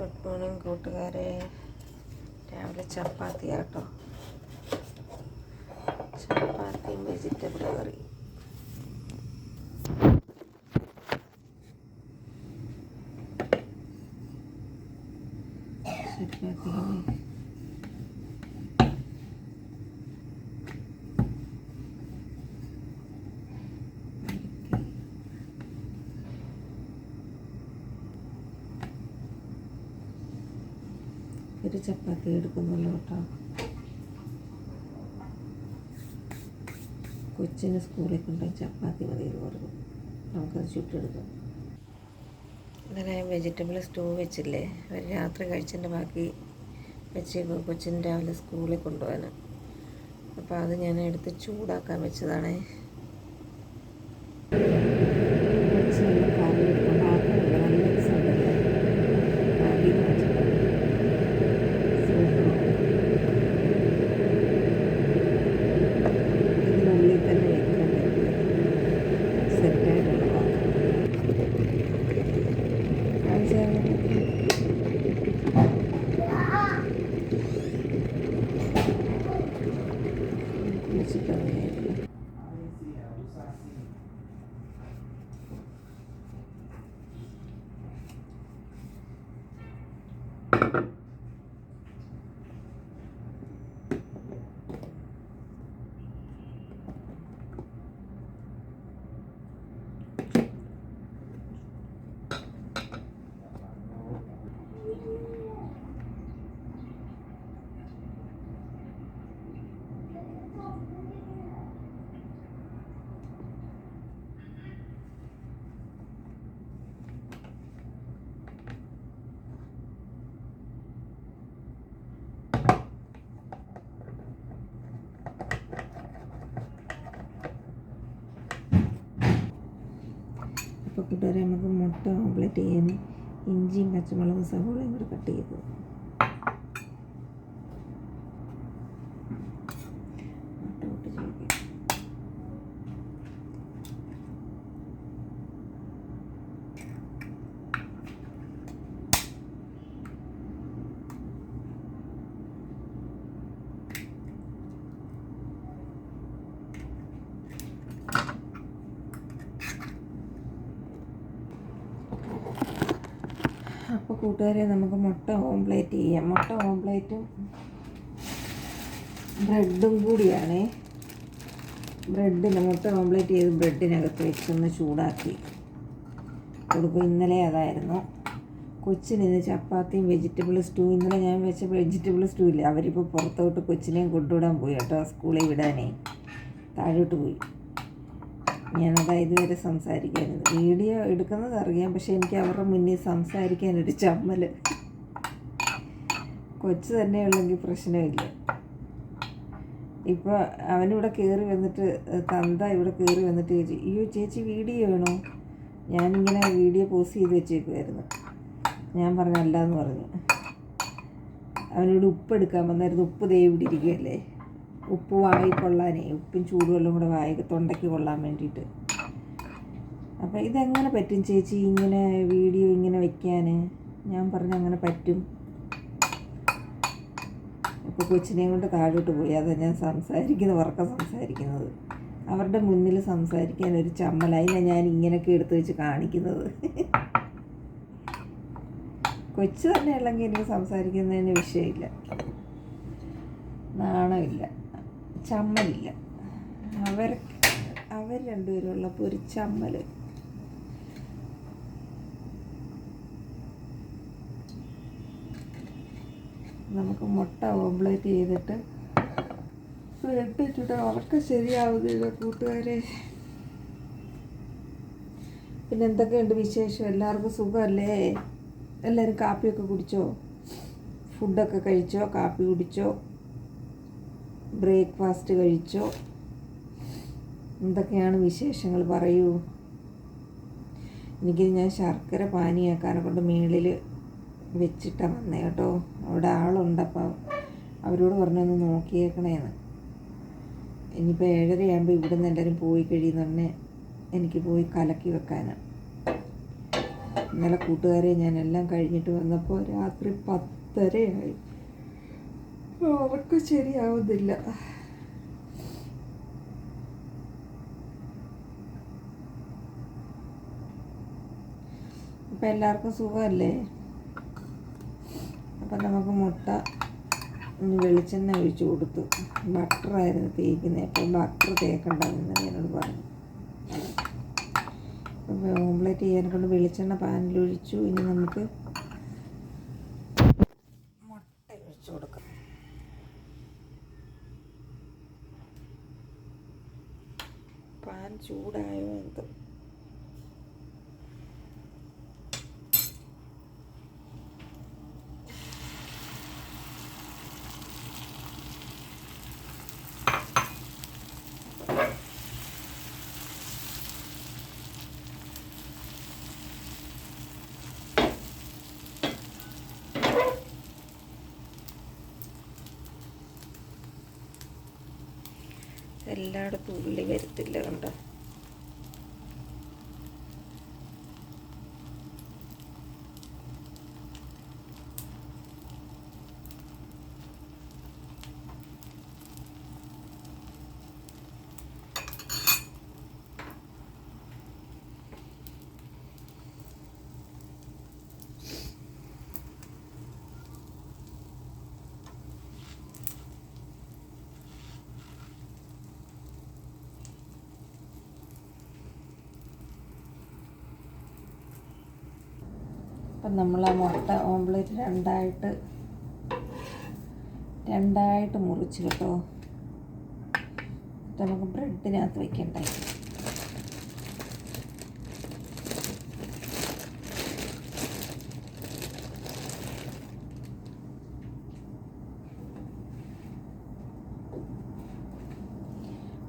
Good morning കൂട്ടുകാരെ രാവിലെ ചപ്പാത്തി ആട്ടോ. ചപ്പാത്തിയും വെജിറ്റബിൾ കറി ചപ്പാത്തിയും ഒരു ചപ്പാത്തി എടുക്കുന്നുള്ളൂ കേട്ടോ. കൊച്ചിന് സ്കൂളിൽ കൊണ്ടുപോയി ചപ്പാത്തി മതി എന്ന് പറഞ്ഞു. നമുക്കത് ചുട്ടെടുക്കാം. ഇന്നലെ വെജിറ്റബിൾ സ്റ്റൂ വെച്ചില്ലേ? അവർ രാത്രി കഴിച്ചതിന്റെ ബാക്കി വെച്ച് കൊച്ചിന് രാവിലെ സ്കൂളിൽ കൊണ്ടുപോകാൻ. അപ്പോൾ അത് ഞാൻ എടുത്ത് ചൂടാക്കാൻ വെച്ചതാണേ. থাকবেন അപ്പോൾ കൂട്ടുകാരെ നമുക്ക് മുട്ട ഓംപ്ലേറ്റ് ചെയ്യാൻ ഇഞ്ചിയും പച്ചമുളകും സവോളയും കൂടെ കട്ട് ചെയ്തു അപ്പോൾ കൂട്ടുകാരെ നമുക്ക് മുട്ട ഓംപ്ലേറ്റ് ചെയ്യാം. മുട്ട ഓംപ്ലേറ്റും ബ്രെഡും കൂടിയാണേ. ബ്രെഡിന് മുട്ട ഓംപ്ലേറ്റ് ചെയ്ത് ബ്രെഡിനകത്ത് വെച്ചൊന്ന് ചൂടാക്കി കൊടുക്കും. ഇന്നലെ അതായിരുന്നു. കൊച്ചിന് ഇന്ന് ചപ്പാത്തിയും വെജിറ്റബിൾ സ്റ്റൂ. ഇന്നലെ ഞാൻ വെച്ച വെജിറ്റബിൾ സ്റ്റൂ ഇല്ല. അവരിപ്പോൾ പുറത്തോട്ട് കൊച്ചിനെയും കൊണ്ടുവിടാൻ പോയി കേട്ടോ സ്കൂളിൽ വിടാനേ. താഴോട്ട് പോയി. ഞാനതാ ഇതുവരെ സംസാരിക്കാനത് വീഡിയോ എടുക്കുന്നത് അറിയാം പക്ഷെ എനിക്ക് അവരുടെ മുന്നിൽ സംസാരിക്കാനൊരു ചമ്മൽ കൊച്ചു തന്നെ ഉള്ളെങ്കിൽ പ്രശ്നമില്ല. ഇപ്പോൾ അവനിവിടെ കയറി വന്നിട്ട് തന്ത ഇവിടെ കയറി വന്നിട്ട് ചേച്ചി അയ്യോ ചേച്ചി വീഡിയോ വേണോ ഞാനിങ്ങനെ വീഡിയോ പോസ്റ്റ് ചെയ്ത് വെച്ചേക്കുമായിരുന്നു ഞാൻ പറഞ്ഞല്ല എന്ന് പറഞ്ഞു. അവനോട് ഉപ്പ് എടുക്കാൻ വന്നായിരുന്നു. ഉപ്പ് ദേ ഇവിടെ ഉപ്പ് വായി കൊള്ളാനേ ഉപ്പും ചൂടുവെള്ളം കൂടെ വായി തൊണ്ടയ്ക്ക് കൊള്ളാൻ വേണ്ടിയിട്ട്. അപ്പോൾ ഇതെങ്ങനെ പറ്റും ചേച്ചി ഇങ്ങനെ വീഡിയോ ഇങ്ങനെ വെക്കാൻ ഞാൻ പറഞ്ഞ അങ്ങനെ പറ്റും. ഇപ്പോൾ കൊച്ചിനെയും കൊണ്ട് താഴോട്ട് പോയി. അതാ ഞാൻ സംസാരിക്കുന്നത് ഉറക്കം സംസാരിക്കുന്നത്. അവരുടെ മുന്നിൽ സംസാരിക്കാൻ ഒരു ചമ്മലായില്ല ഞാൻ ഇങ്ങനെയൊക്കെ എടുത്തു വെച്ച് കാണിക്കുന്നത്. കൊച്ചു തന്നെ ഉള്ളെങ്കിൽ എനിക്ക് സംസാരിക്കുന്നതിന് വിഷയമില്ല. നാണമില്ല. ചമ്മലില്ല. അവർ അവർ രണ്ടുപേരും ഉള്ളപ്പോൾ ഒരു ചമ്മൽ നമുക്ക് മുട്ട ഓംപ്ലേറ്റ് ചെയ്തിട്ട് ബ്രെഡ് ഇട്ടിട്ട് ഉറക്കം ശരിയാവുകയില്ല കൂട്ടുകാരെ. പിന്നെ എന്തൊക്കെയുണ്ട് വിശേഷം? എല്ലാവർക്കും സുഖമല്ലേ? എല്ലാവരും കാപ്പിയൊക്കെ കുടിച്ചോ? ഫുഡൊക്കെ കഴിച്ചോ? കാപ്പി കുടിച്ചോ? ബ്രേക്ക്ഫാസ്റ്റ് കഴിച്ചോ? എന്തൊക്കെയാണ് വിശേഷങ്ങൾ? പറയൂ. എനിക്ക് ഞാൻ ശർക്കര പാനിയാക്കാനെ കൊണ്ട് മേളിൽ വെച്ചിട്ടാണ് വന്നേ കേട്ടോ. അവിടെ ആളുണ്ട് അപ്പം അവരോട് പറഞ്ഞൊന്ന് നോക്കിയേക്കണേന്ന്. ഇനിയിപ്പോൾ ഏഴരയാകുമ്പോൾ ഇവിടെ നിന്ന് എല്ലാവരും പോയി കഴിയുന്ന തന്നെ എനിക്ക് പോയി കലക്കി വെക്കാനാണ് ഇന്നലെ കൂട്ടുകാരെ ഞാൻ എല്ലാം കഴിഞ്ഞിട്ട് വന്നപ്പോൾ രാത്രി പത്തരയായി. അവർക്ക് ശരിയാവുന്നില്ല. ഇപ്പം എല്ലാവർക്കും സുഖമല്ലേ? അപ്പം നമുക്ക് മുട്ട വെളിച്ചെണ്ണ ഒഴിച്ചു കൊടുത്തു. ബട്ടറായിരുന്നു തേക്കുന്നത്. അപ്പോൾ ബട്ടർ തേക്കണ്ടെന്ന് എന്നോട് പറഞ്ഞു. ഓംലെറ്റ് ചെയ്യാൻ കൊണ്ട് വെളിച്ചെണ്ണ പാനിലൊഴിച്ചു. ഇനി നമുക്ക് മുട്ട ഒഴിച്ച് കൊടുക്കാം പാൻ ചൂടായോ എന്തോ. എല്ലായിടത്തും ഉള്ളി വരത്തില്ല കണ്ടോ. അപ്പം നമ്മൾ ആ മുട്ട ഓംലെറ്റ് രണ്ടായിട്ട് രണ്ടായിട്ട് മുറിച്ച് കേട്ടോ. എന്നിട്ട് നമുക്ക് ബ്രെഡിനകത്ത് വയ്ക്കണ്ടേ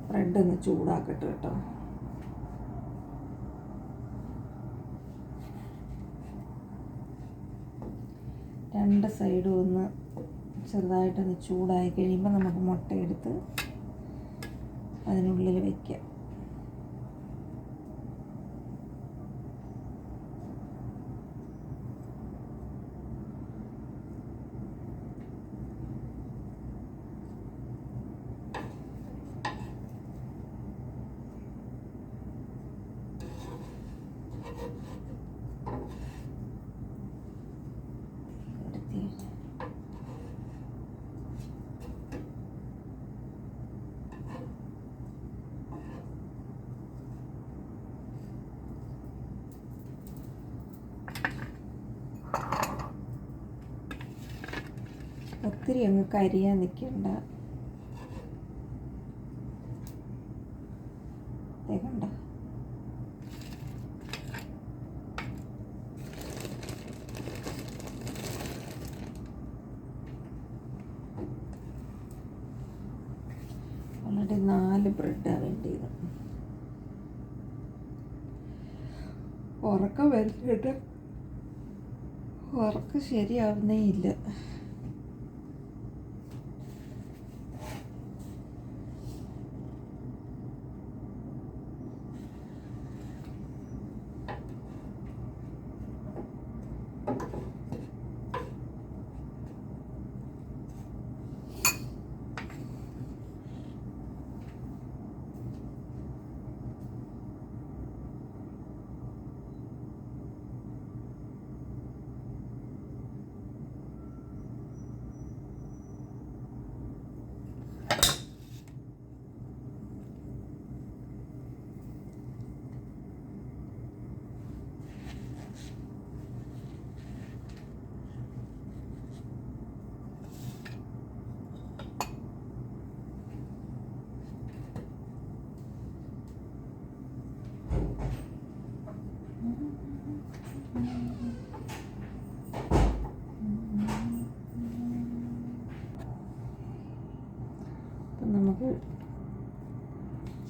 ബ്രെഡ് ഒന്ന് ചൂടാക്കട്ടെ കേട്ടോ. രണ്ട് സൈഡും ഒന്ന് ചെറുതായിട്ടൊന്ന് ചൂടായി കഴിയുമ്പോൾ നമുക്ക് മുട്ടയെടുത്ത് അതിനുള്ളിൽ വയ്ക്കാം എടുത്തി ഒത്തിരി അങ്ങ് കരിയാൻ നിൽക്കണ്ട. കണ്ടോ? ഓൾറെഡി നാല് ബ്രെഡാണ് വേണ്ടിയത്. ഉറക്കം വരുന്നിട്ട് ഉറക്കം ശരിയാവുന്നേ ഇല്ല. നമുക്ക്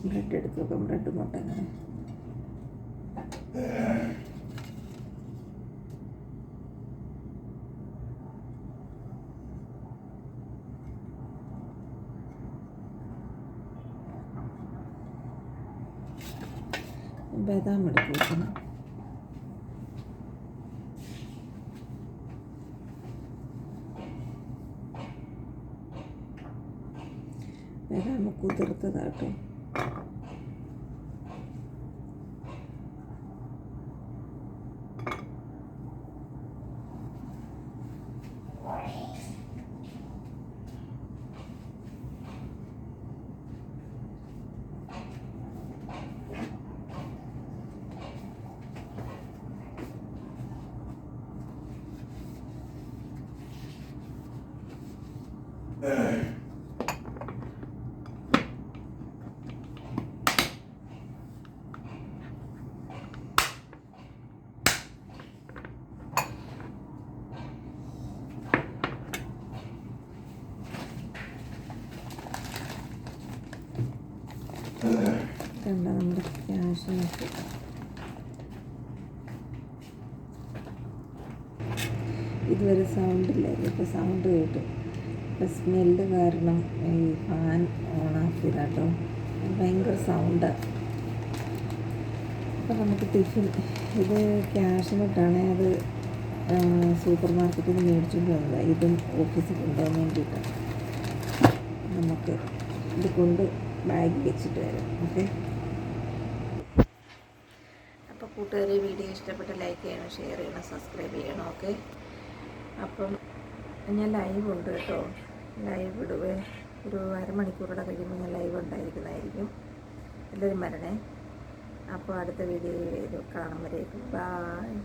ബ്രെഡ് എടുത്ത് വെക്കാം. ബ്രെഡ് മുട്ട ബദാം എടുത്ത് വെക്കണം. ബദാം കുതിർത്തതാട്ടോ കണ്ട നമ്മുടെ ക്യാഷ് നോക്കി ഇതുവരെ സൗണ്ട് ഇല്ലായിരുന്നു ഇപ്പോൾ സൗണ്ട് കേട്ടു. ഇപ്പം സ്മെല്ല് കാരണം ഈ ഫാൻ ഓണാക്കിയതാട്ടോ ഭയങ്കര സൗണ്ടാണ് അപ്പോൾ നമുക്ക് ടിഫിൻ ഇത് ക്യാഷിനിട്ടാണ് അത് സൂപ്പർ മാർക്കറ്റിൽ നിന്ന് മേടിച്ചുകൊണ്ട് വന്നത്. ഇതും ഓഫീസിൽ കൊണ്ടുപോകാൻ വേണ്ടിയിട്ടാണ് നമുക്ക് ഇത് കൊണ്ട് ബാഗ് വെച്ചിട്ട് വരാം. ഓക്കെ? കൂട്ടുകാരെ വീഡിയോ ഇഷ്ടപ്പെട്ട് ലൈക്ക് ചെയ്യണം ഷെയർ ചെയ്യണം സബ്സ്ക്രൈബ് ചെയ്യണം ഓക്കെ അപ്പം ഞാൻ ലൈവ് ഉണ്ട് കേട്ടോ. ലൈവ് ഇടുവേ. ഒരു അരമണിക്കൂറോടെ കഴിയുമ്പോൾ ഞാൻ ലൈവ് ഉണ്ടായിരിക്കുന്നതായിരിക്കും. എല്ലാവരും വരണേ. അപ്പോൾ അടുത്ത വീഡിയോ കാണുമ്പോഴേക്കും ബായ്